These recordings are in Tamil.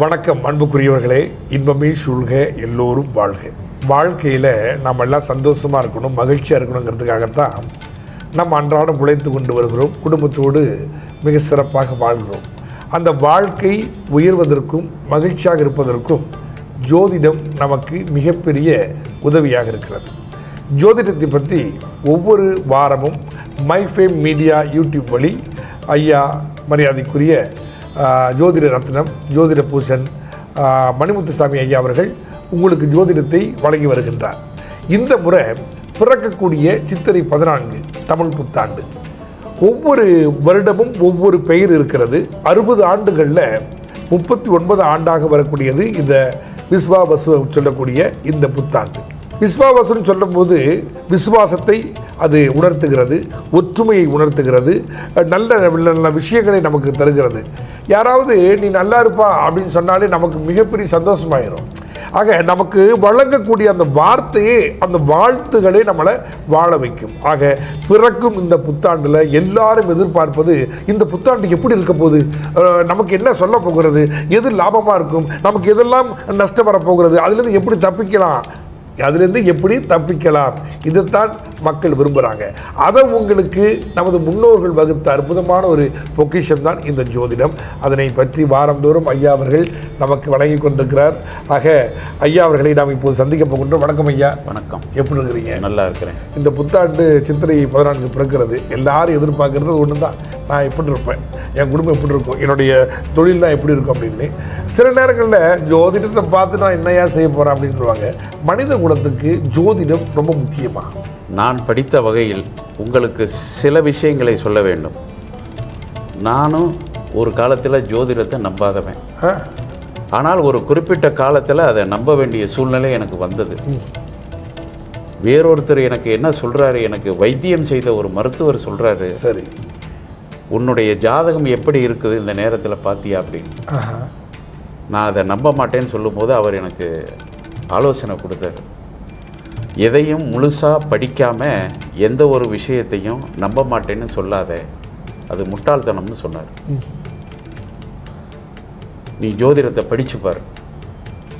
வணக்கம் அன்புக்குரியவர்களே. இன்பமே சூழ்க எல்லோரும் வாழ்க. வாழ்க்கையில் நாம் எல்லாம் சந்தோஷமாக இருக்கணும் மகிழ்ச்சியாக இருக்கணுங்கிறதுக்காகத்தான் நம்ம அன்றாடம் உழைத்து கொண்டு வருகிறோம் குடும்பத்தோடு மிக சிறப்பாக வாழ்கிறோம். அந்த வாழ்க்கை உயர்வதற்கும் மகிழ்ச்சியாக இருப்பதற்கும் ஜோதிடம் நமக்கு மிகப்பெரிய உதவியாக இருக்கிறது. ஜோதிடத்தை பற்றி ஒவ்வொரு வாரமும் மைஃபேம் மீடியா யூடியூப் வழி ஐயா மரியாதைக்குரிய ஜோதிட ரத்னம் ஜோதிட பூஷன் மணிமுத்துசாமி ஐயா அவர்கள் உங்களுக்கு ஜோதிடத்தை வழங்கி வருகின்றார். இந்த முறை பிறக்கக்கூடிய சித்திரை பதினான்கு தமிழ் புத்தாண்டு. ஒவ்வொரு வருடமும் ஒவ்வொரு பெயர் இருக்கிறது. அறுபது ஆண்டுகளில் முப்பத்தி ஒன்பது ஆண்டாக வரக்கூடியது இந்த விஸ்வாபசு சொல்லக்கூடிய இந்த புத்தாண்டு. விஸ்வாவசுன்னு சொல்லும்போது விசுவாசத்தை அது உணர்த்துகிறது ஒற்றுமையை உணர்த்துகிறது நல்ல நல்ல விஷயங்களை நமக்கு தருகிறது. யாராவது நீ நல்லா இருப்பா அப்படின்னு சொன்னாலே நமக்கு மிகப்பெரிய சந்தோஷமாயிரும். ஆக நமக்கு வழங்கக்கூடிய அந்த வார்த்தையே அந்த வாழ்த்துகளே நம்மளை வாழ வைக்கும். ஆக பிறக்கும் இந்த புத்தாண்டில் எல்லாரும் எதிர்பார்ப்பது இந்த புத்தாண்டு எப்படி இருக்க போகுது? நமக்கு என்ன சொல்ல போகிறது? எது லாபமாக இருக்கும்? நமக்கு எதெல்லாம் நஷ்டம் வரப்போகிறது? அதுலேருந்து எப்படி தப்பிக்கலாம்? அதுலேருந்து எப்படி தப்பிக்கலாம்? இதைத்தான் மக்கள் விரும்புகிறாங்க அதை உங்களுக்கு நமது முன்னோர்கள் வகுத்த அற்புதமான ஒரு பொக்கிஷம் தான் இந்த ஜோதிடம். அதனை பற்றி வாரந்தோறும் ஐயா அவர்கள் நமக்கு வழங்கி கொண்டிருக்கிறார். ஆக ஐயா அவர்களை நாம் இப்போது சந்திக்க போகின்றோம். வணக்கம் ஐயா. வணக்கம். எப்படி இருக்கிறீங்க? நல்லா இருக்கிறேன். இந்த புத்தாண்டு சித்திரை பதினான்கு பிறக்கிறது. எல்லாரும் எதிர்பார்க்கறது ஒன்று தான் நான் எப்படி இருப்பேன்? என் குடும்பம் எப்படி இருக்கும்? என்னுடைய தொழில்லாம் எப்படி இருக்கும் அப்படின்னு. சில நேரங்களில் ஜோதிடத்தை பார்த்து நான் என்னையா செய்ய போகிறேன் அப்படின்னுவாங்க. மனித குலத்துக்கு ஜோதிடம் ரொம்ப முக்கியமா? நான் படித்த வகையில் உங்களுக்கு சில விஷயங்களை சொல்ல வேண்டும். நானும் ஒரு காலத்தில் ஜோதிடத்தை நம்பாதவன்? ஆனால் ஒரு குறிப்பிட்ட காலத்தில் அதை நம்ப வேண்டிய சூழ்நிலை எனக்கு வந்தது. வேறொருத்தர் எனக்கு என்ன சொல்கிறாரு எனக்கு வைத்தியம் செய்த ஒரு மருத்துவர் சொல்கிறாரு சரி. உன்னுடைய ஜாதகம் எப்படி இருக்குது இந்த நேரத்தில் பார்த்தியா அப்படின்னு. நான் அதை நம்ப மாட்டேன்னு சொல்லும்போது அவர் எனக்கு ஆலோசனை கொடுத்தாரு. எதையும் முழுசாக படிக்காமல் எந்த ஒரு விஷயத்தையும் நம்ப மாட்டேன்னு சொல்லாத அது முட்டாள்தனம்னு சொன்னார். நீ ஜோதிடத்தை படிச்சு பாரு.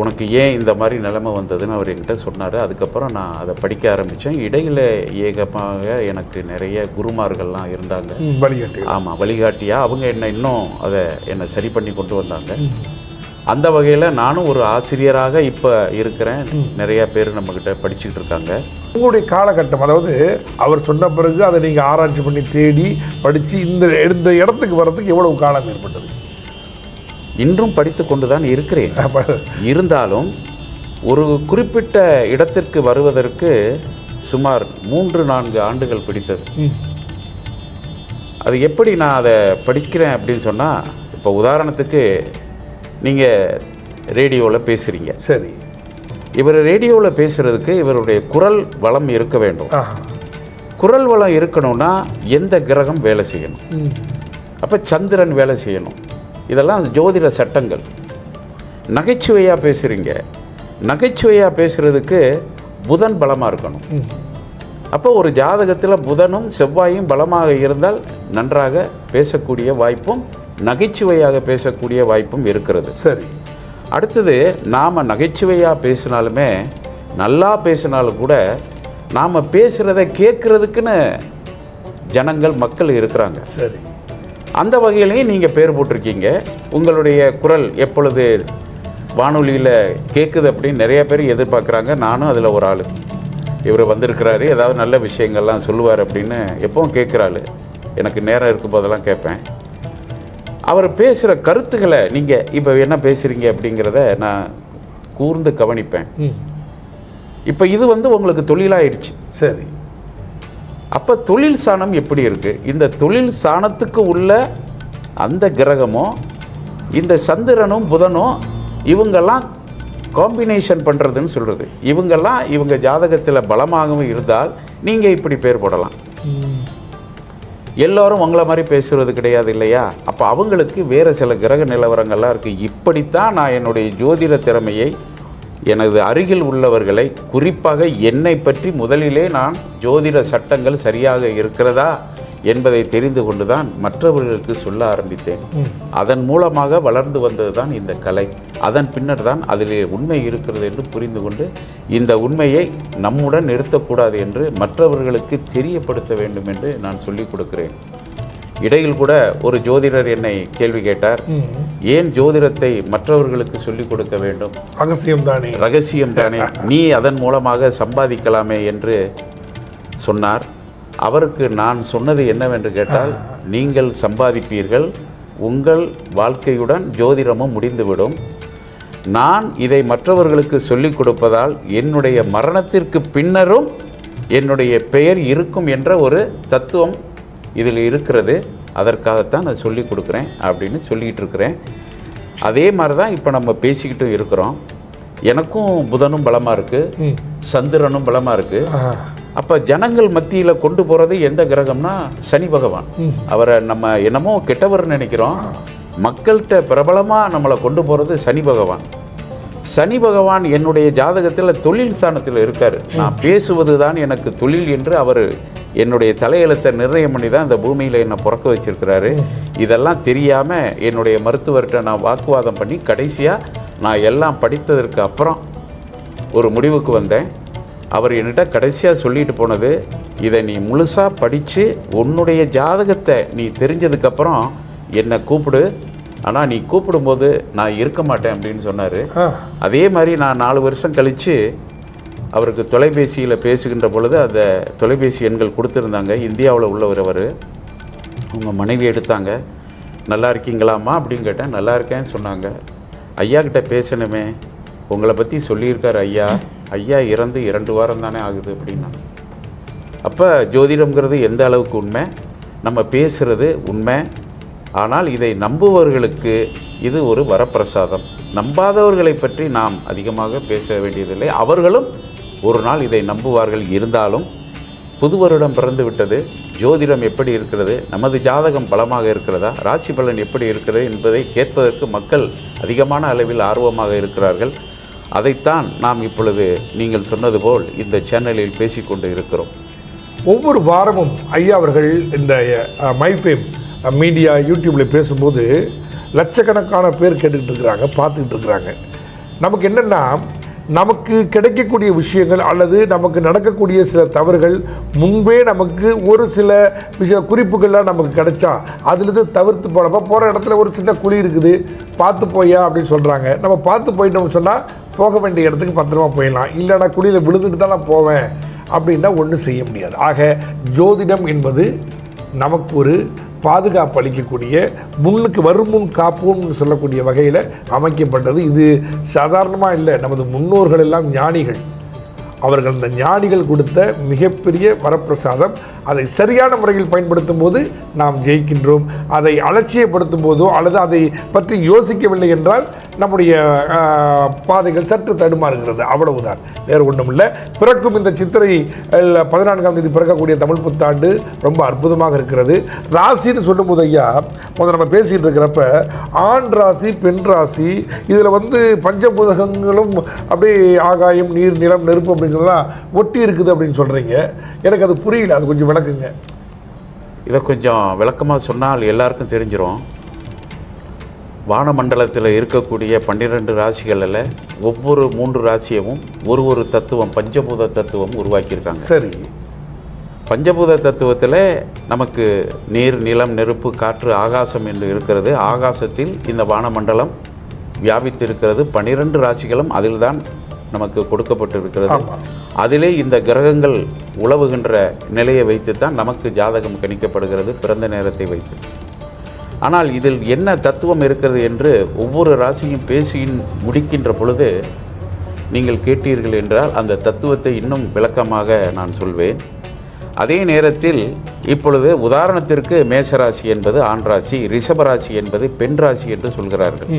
உனக்கு ஏன் இந்த மாதிரி நிலைமை வந்ததுன்னு அவர் என்கிட்ட சொன்னார். அதுக்கப்புறம் நான் அதை படிக்க ஆரம்பித்தேன் இடையில் ஏகமாக எனக்கு நிறைய குருமார்கள்லாம் இருந்தாங்க. வழிகாட்டி ஆமாம் வழிகாட்டியா அவங்க என்ன இன்னும் அதை என்னை சரி பண்ணி கொண்டு வந்தாங்க. அந்த வகையில் நானும் ஒரு ஆசிரியராக இப்போ இருக்கிறேன். நிறைய பேர் நம்மக்கிட்ட படிச்சுக்கிட்டு இருக்காங்க. உங்களுடைய காலகட்டம் அதாவது அவர் சொன்ன பிறகு அதை நீங்கள் ஆராய்ச்சி பண்ணி தேடி படித்து இந்த இந்த இடத்துக்கு வர்றதுக்கு எவ்வளவு காலம் ஏற்பட்டது? இன்றும் படித்து கொண்டு தான் இருக்கிறேன். இருந்தாலும் ஒரு குறிப்பிட்ட இடத்திற்கு வருவதற்கு சுமார் மூன்று நான்கு ஆண்டுகள் பிடித்தது. அது எப்படி நான் அதை படிக்கிறேன் அப்படின்னு சொன்னால் இப்போ உதாரணத்துக்கு நீங்கள் ரேடியோவில் பேசுகிறீங்க சரி. இவர் ரேடியோவில் பேசுகிறதுக்கு இவருடைய குரல் வளம் இருக்க வேண்டும். குரல் வளம் இருக்கணும்னா எந்த கிரகம் வேலை செய்யணும்? அப்போ சந்திரன் வேலை செய்யணும். இதெல்லாம் ஜோதிட சட்டங்கள். நகைச்சுவையாக பேசுகிறீங்க நகைச்சுவையாக பேசுகிறதுக்கு புதன் பலமாக இருக்கணும். அப்போ ஒரு ஜாதகத்தில் புதனும் செவ்வாயும் பலமாக இருந்தால் நன்றாக பேசக்கூடிய வாய்ப்பும் நகைச்சுவையாக பேசக்கூடிய வாய்ப்பும் இருக்கிறது. சரி. அடுத்தது நாம் நகைச்சுவையாக பேசினாலுமே நல்லா பேசினாலும் கூட நாம் பேசுகிறத கேட்குறதுக்குன்னு ஜனங்கள் மக்கள் இருக்கிறாங்க. சரி. அந்த வகையிலையும் நீங்கள் பேர் போட்டிருக்கீங்க. உங்களுடைய குரல் எப்பொழுது வானொலியில் கேட்குது அப்படின்னு நிறைய பேர் எதிர்பார்க்குறாங்க. நானும் அதில் ஒரு ஆள். இவர் வந்திருக்கிறாரு. ஏதாவது நல்ல விஷயங்கள்லாம் சொல்லுவார் அப்படின்னு எப்பவும் கேட்குறாள் எனக்கு நேரம் இருக்கும் போதெல்லாம் கேட்பேன். அவர் பேசுகிற கருத்துக்களை நீங்கள் இப்போ என்ன பேசுகிறீங்க அப்படிங்கிறத நான் கூர்ந்து கவனிப்பேன். இப்போ இது வந்து உங்களுக்கு தொழிலாயிடுச்சு. சரி. அப்போ தொழில் சாணம் எப்படி இருக்குது இந்த தொழில் சாணத்துக்கு உள்ள அந்த கிரகமும் இந்த சந்திரனும் புதனும் இவங்கெல்லாம் காம்பினேஷன் பண்ணுறதுன்னு சொல்கிறது இவங்கெல்லாம் இவங்க ஜாதகத்தில் பலமாகவும் இருந்தால் நீங்கள் இப்படி பேர் போடலாம். எல்லோரும் உங்களை மாதிரி பேசுகிறது கிடையாது இல்லையா? அப்போ அவங்களுக்கு வேறு சில கிரக நிலவரங்கள்லாம் இருக்குது இப்படித்தான் நான் என்னுடைய ஜோதிட திறமையை எனது அருகில் உள்ளவர்களை குறிப்பாக என்னை பற்றி முதலிலே நான் ஜோதிட சட்டங்கள் சரியாக இருக்கிறதா என்பதை தெரிந்து கொண்டுதான் மற்றவர்களுக்கு சொல்ல ஆரம்பித்தேன். அதன் மூலமாக வளர்ந்து வந்தது தான் இந்த கலை. அதன் பின்னர் தான் அதிலே உண்மை இருக்கிறது என்று புரிந்து கொண்டு இந்த உண்மையை நம்முடன் நிறுத்தக்கூடாது என்று மற்றவர்களுக்கு தெரியப்படுத்த வேண்டும் என்று நான் சொல்லிக் கொடுக்கிறேன். இடையில் கூட ஒரு ஜோதிடர் என்னை கேள்வி கேட்டார். ஏன் ஜோதிடத்தை மற்றவர்களுக்கு சொல்லிக் கொடுக்க வேண்டும்? ரகசியம் தானே ரகசியம் தானே நீ அதன் மூலமாக சம்பாதிக்கலாமே என்று சொன்னார். அவருக்கு நான் சொன்னது என்னவென்று கேட்டால் நீங்கள் சம்பாதிப்பீர்கள் உங்கள் வாழ்க்கையுடன் ஜோதிடமும் முடிந்துவிடும். நான் இதை மற்றவர்களுக்கு சொல்லிக் கொடுப்பதால் என்னுடைய மரணத்திற்கு பின்னரும் என்னுடைய பெயர் இருக்கும் என்ற ஒரு தத்துவம் இதில் இருக்கிறது. அதற்காகத்தான் நான் சொல்லிக் கொடுக்குறேன் அப்படின்னு சொல்லிக்கிட்டு இருக்கிறேன். அதே மாதிரி தான் இப்போ நம்ம பேசிக்கிட்டும் இருக்கிறோம். எனக்கும் புதனும் பலமாக இருக்குது சந்திரனும் பலமாக இருக்குது. அப்போ ஜனங்கள் மத்தியில் கொண்டு போகிறது எந்த கிரகம்னா சனி பகவான். அவரை நம்ம என்னமோ கெட்டவர் நினைக்கிறோம். மக்கள்கிட்ட பிரபலமாக நம்மளை கொண்டு போகிறது சனி பகவான். சனி பகவான் என்னுடைய ஜாதகத்தில் தொழில் ஸ்தானத்தில் இருக்கார். நான் பேசுவது தான் எனக்கு தொழில் என்று அவர் என்னுடைய தலையெழுத்தை நிர்ணயம் பண்ணி தான் இந்த பூமியில் என்னை பிறக்க வச்சிருக்கிறாரு. இதெல்லாம் தெரியாமல் என்னுடைய மருத்துவர்கிட்ட நான் வாக்குவாதம் பண்ணி கடைசியாக நான் எல்லாம் படித்ததற்கு அப்புறம் ஒரு முடிவுக்கு வந்தேன். அவர் என்கிட்ட கடைசியாக சொல்லிட்டு போனது இதை நீ முழுசாக படித்து உன்னுடைய ஜாதகத்தை நீ தெரிஞ்சதுக்கப்புறம் என்னை கூப்பிடு. ஆனால் நீ கூப்பிடும்போது நான் இருக்க மாட்டேன் அப்படின்னு சொன்னார். அதே மாதிரி நான் நாலு வருஷம் கழித்து அவருக்கு தொலைபேசியில் பேசுகின்ற பொழுது அந்த தொலைபேசி எண்கள் கொடுத்துருந்தாங்க. இந்தியாவில் உள்ளவர் அவர். அவங்க மனைவி எடுத்தாங்க. நல்லா இருக்கீங்களாம்மா? அப்படின்னு கேட்டேன். நல்லா இருக்கேன்னு சொன்னாங்க. ஐயா கிட்ட பேசணுமே. உங்களை பற்றி சொல்லியிருக்கார் ஐயா. ஐயா இறந்து இரண்டு வாரம் தானே ஆகுது அப்படின்னா அப்போ ஜோதிடம்ங்கிறது எந்த அளவுக்கு உண்மை? நம்ம பேசுகிறது உண்மை. ஆனால் இதை நம்புபவர்களுக்கு இது ஒரு வரப்பிரசாதம். நம்பாதவர்களை பற்றி நாம் அதிகமாக பேச வேண்டியதில்லை. அவர்களும் ஒரு நாள் இதை நம்புவார்கள். இருந்தாலும் புது வருடம் பிறந்து விட்டது. ஜோதிடம் எப்படி இருக்கிறது? நமது ஜாதகம் பலமாக இருக்கிறதா? ராசி பலன் எப்படி இருக்கிறது என்பதை கேட்பதற்கு மக்கள் அதிகமான அளவில் ஆர்வமாக இருக்கிறார்கள். அதைத்தான் நாம் இப்பொழுது நீங்கள் சொன்னது போல் இந்த சேனலில் பேசிக்கொண்டு இருக்கிறோம். ஒவ்வொரு வாரமும் ஐயா அவர்கள் இந்த மைஃபேம் மீடியா யூடியூப்பில் பேசும்போது லட்சக்கணக்கான பேர் கேட்டுக்கிட்டு இருக்கிறாங்க பார்த்துக்கிட்டு இருக்கிறாங்க. நமக்கு என்னென்னா நமக்கு கிடைக்கக்கூடிய விஷயங்கள் அல்லது நமக்கு நடக்கக்கூடிய சில தவறுகள் முன்பே நமக்கு ஒரு சில விஷய குறிப்புகள்லாம் நமக்கு கிடைச்சா அதுலேருந்து தவிர்த்து போகிறப்ப போகிற இடத்துல ஒரு சின்ன குழி இருக்குது. பார்த்து போயா அப்படின்னு சொல்கிறாங்க நம்ம பார்த்து போயிட்டோம்னு சொன்னால் போக வேண்டிய இடத்துக்கு பத்திரமா போயிடலாம். இல்லைனா குழியில் விழுந்துட்டு தான் நான் போவேன். அப்படின்னா ஒன்றும் செய்ய முடியாது. ஆக ஜோதிடம் என்பது நமக்கு ஒரு பாதுகாப்பு அளிக்கக்கூடிய முன்னுக்கு வருமுன் காப்போம்னு சொல்லக்கூடிய வகையில் அமைக்கப்பட்டது. இது சாதாரணமாக இல்லை. நமது முன்னோர்கள் எல்லாம் ஞானிகள். அவர்கள் அந்த ஞானிகள் கொடுத்த மிகப்பெரிய வரப்பிரசாதம். அதை சரியான முறையில் பயன்படுத்தும் போது நாம் ஜெயிக்கின்றோம். அதை அலட்சியப்படுத்தும் போதோ அல்லது அதை பற்றி யோசிக்கவில்லை என்றால் நம்முடைய பாதைகள் சற்று தடுமாறுகிறது. அவ்வளவுதான். வேறு ஒன்றும் இல்லை பிறக்கும் இந்த சித்திரை பதினான்காம் தேதி பிறக்கக்கூடிய தமிழ் புத்தாண்டு ரொம்ப அற்புதமாக இருக்கிறது. ராசின்னு சொல்லும்போது ஐயா முதல்ல நம்ம பேசிகிட்டு இருக்கிறப்ப ஆண் ராசி பெண் ராசி இதில் வந்து பஞ்சபூதகங்களும் அப்படியே ஆகாயம் நீர் நிலம் நெருப்பு அப்படிங்கிறதெல்லாம் ஒட்டி இருக்குது அப்படின்னு சொல்கிறீங்க எனக்கு அது புரியல. அது கொஞ்சம் விளக்குங்க. இதை கொஞ்சம் விளக்கமாக சொன்னால் எல்லாருக்கும் தெரிஞ்சிடும் வானமண்டலத்தில் இருக்கக்கூடிய பன்னிரெண்டு ராசிகளில் ஒவ்வொரு மூன்று ராசியவும் ஒரு ஒரு தத்துவம் பஞ்சபூத தத்துவம் உருவாக்கியிருக்காங்க. சரி. பஞ்சபூத தத்துவத்தில் நமக்கு நீர் நிலம் நெருப்பு காற்று ஆகாசம் என்று இருக்கிறது. ஆகாசத்தில் இந்த வானமண்டலம் வியாபித்து இருக்கிறது பன்னிரெண்டு ராசிகளும் அதில்தான் நமக்கு கொடுக்கப்பட்டிருக்கிறது. அதிலே இந்த கிரகங்கள் உழவுகின்ற நிலையை வைத்து தான் நமக்கு ஜாதகம் கணிக்கப்படுகிறது பிறந்த நேரத்தை வைத்து. ஆனால் இதில் என்ன தத்துவம் இருக்கிறது என்று ஒவ்வொரு ராசியும் பேசி முடிக்கின்ற பொழுது நீங்கள் கேட்டீர்கள் என்றால் அந்த தத்துவத்தை இன்னும் விளக்கமாக நான் சொல்வேன். அதே நேரத்தில் இப்பொழுது உதாரணத்திற்கு மேசராசி என்பது ஆண் ராசி ரிஷபராசி என்பது பெண் ராசி என்று சொல்கிறார்கள்.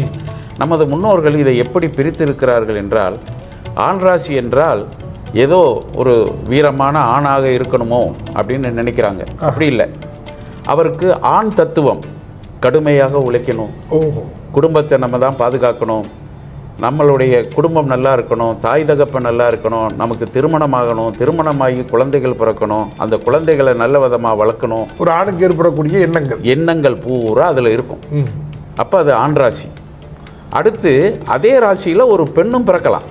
நமது முன்னோர்கள் இதை எப்படி பிரித்திருக்கிறார்கள் என்றால் ஆண் ராசி என்றால் ஏதோ ஒரு வீரமான ஆணாக இருக்கணுமோ அப்படின்னு நினைக்கிறாங்க. அப்படி இல்லை. அவருக்கு ஆண் தத்துவம் கடுமையாக உழைக்கணும். குடும்பத்தை நம்ம தான் பாதுகாக்கணும். நம்மளுடைய குடும்பம் நல்லா இருக்கணும் தாய் தகப்பன் நல்லா இருக்கணும் நமக்கு திருமணம் ஆகணும் திருமணமாகி குழந்தைகள் பிறக்கணும் அந்த குழந்தைகளை நல்ல விதமாக வளர்க்கணும். ஒரு ஆணுக்கு ஏற்படக்கூடிய எண்ணங்கள். எண்ணங்கள் பூரா அதில் இருக்கும். அப்போ அது ஆண் ராசி. அடுத்து அதே ராசியில் ஒரு பெண்ணும் பிறக்கலாம்.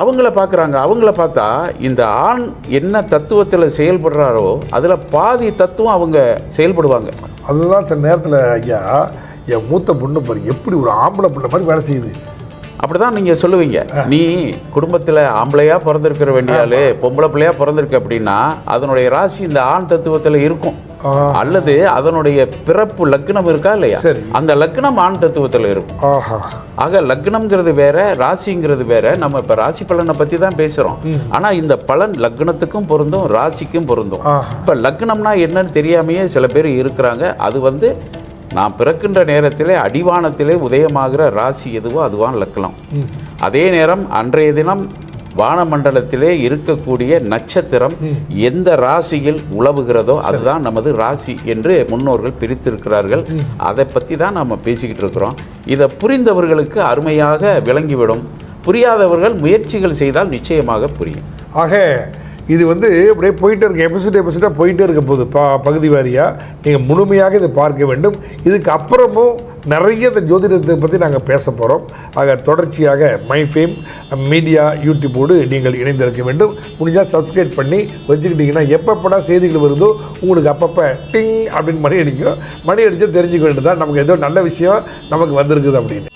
அவங்கள பார்க்குறாங்க அவங்கள பார்த்தா இந்த ஆண் என்ன தத்துவத்தில் செயல்படுறாரோ அதில் பாதி தத்துவம் அவங்க செயல்படுவாங்க. அதுதான் சில நேரத்தில் ஐயா என் மூத்த பொண்ணு பாருங்க எப்படி ஒரு ஆம்பளை பிள்ளை மாதிரி வேலை செய்யுது. அப்படி தான் நீங்கள் சொல்லுவீங்க நீ குடும்பத்தில் ஆம்பளையாக பிறந்திருக்கிற வேண்டிய ஆளு பொம்பளை பிள்ளையா பிறந்திருக்க அப்படின்னா அதனுடைய ராசி இந்த ஆண் தத்துவத்தில் இருக்கும். அல்லது அதனுடைய பிறப்பு லக்னம் இருக்கா இல்லையா. அந்த லக்னம் ஆண் தத்துவத்தில் இருக்கும். ஆக லக்னம்ங்கிறது வேற ராசிங்கிறது வேற. நம்ம இப்போ ராசி பலனை பற்றி தான் பேசுகிறோம் ஆனால் இந்த பலன் லக்னத்துக்கும் பொருந்தும் ராசிக்கும் பொருந்தும். இப்போ லக்னம்னா என்னன்னு தெரியாமையே சில பேர் இருக்கிறாங்க. அது வந்து நான் பிறக்கின்ற நேரத்திலே அடிவானத்திலே உதயமாகிற ராசி எதுவோ அதுவான் லக்னம் அதே நேரம் அன்றைய தினம் வானமண்டலத்திலே இருக்கக்கூடிய நட்சத்திரம் எந்த ராசியில் உலவுகிறதோ அதுதான் நமது ராசி என்று முன்னோர்கள் பிரித்திருக்கிறார்கள். அதை பற்றி தான் நம்ம பேசிக்கிட்டு இருக்கிறோம். இதை புரிந்தவர்களுக்கு அருமையாக விளங்கிவிடும். புரியாதவர்கள் முயற்சிகள் செய்தால் நிச்சயமாக புரியும். ஆக இது வந்து அப்படியே போயிட்டே இருக்கு எபிசோட் எபிசோடாக போயிட்டே இருக்க போகுது ப பகுதி வாரியாக நீங்கள் முழுமையாக இதை பார்க்க வேண்டும். இதுக்கு அப்புறமும் நிறைய இந்த ஜோதிடத்தை பற்றி நாங்கள் பேச போகிறோம் ஆக தொடர்ச்சியாக மை ஃபேம் மீடியா யூடியூப்போடு நீங்கள் இணைந்திருக்க வேண்டும். முடிஞ்சால் சப்ஸ்கிரைப் பண்ணி வச்சுக்கிட்டிங்கன்னா எப்பப்படா செய்திகள் வருதோ உங்களுக்கு அப்பப்போ டிங் அப்படின்னு மணி அடிக்கும். மணி அடித்து தெரிஞ்சுக்க வேண்டியதான் நமக்கு ஏதோ நல்ல விஷயம் நமக்கு வந்திருக்குது அப்படின்னு.